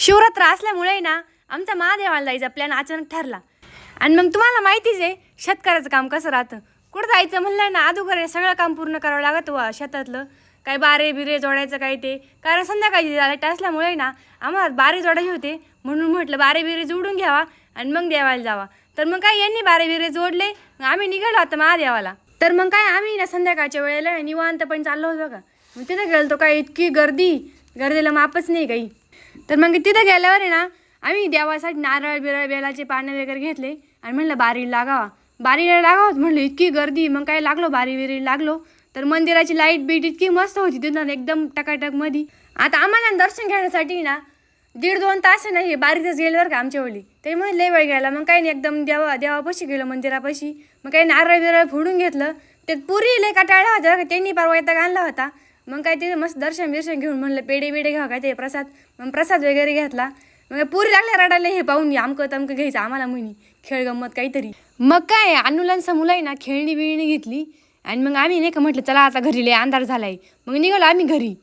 शिवरात्र असल्यामुळे ना आमचा महादेवाला जायचा प्लॅन अचानक ठरला. आणि मग तुम्हाला माहितीच आहे शेतकऱ्याचं काम कसं राहतं. कुठं जायचं म्हणलं ना अगोदर सगळं काम पूर्ण करावं लागत वा शेतातलं. काय बारे बिरे जोडायचं काय ते. कारण संध्याकाळची लाइट असल्यामुळे ना आम्हाला बारे जोडायचे होते. म्हणून म्हटलं बारे बिरे जोडून घ्यावा आणि मग देवाला जावा. तर मग काय यांनी बारे बिरे जोडले मग आम्ही निघालो आता महादेवाला. तर मग काय आम्ही ना संध्याकाळच्या वेळेला निवांत पण चाललो होतो का मग तिथे गेलो तो काय इतकी गर्दी. गर्दीला मापच नाही काही. तर मग तिथं गेल्यावर आहे ना आम्ही देवासाठी नारळ बिरळ बेलाचे पानं वगैरे घेतले. आणि म्हणलं बारीला लागावा. बारीला लागावं म्हणलं इतकी गर्दी. मग काय लागलो बारी बिरी लागलो. तर मंदिराची लाइट बीट इतकी मस्त होती तिथं एकदम टकाटकमध्ये आता आम्हाला दर्शन घेण्यासाठी ना दीड दोन तास आहे ना हे बारीतच गेले बरं का आमच्या वळी त्यामुळे लय वेळ गेला. मग काही नाही एकदम देवा देवापाशी गेलो मंदिरापाशी. मग काही नारळ बिरळ फोडून घेतलं. ते पुरी लय कटाळला होता त्यांनी परवा येता आणला होता. मग काय तिथे मस्त दर्शन बिर्शन घेऊन म्हणलं पेढे बिडे घ्या काय ते प्रसाद. मग प्रसाद वगैरे घेतला. मग पुरी लागल्या रडायला हे पाहून अमकं तमकं घ्यायचं आम्हाला म्हणी खेळ गंमत काहीतरी. मग काय अनुलान समूला आहे ना खेळणी बिळणी घेतली. आणि मग आम्ही नाही का म्हटलं चला आता घरी लय अंधार झालाय. मग निघालो आम्ही घरी.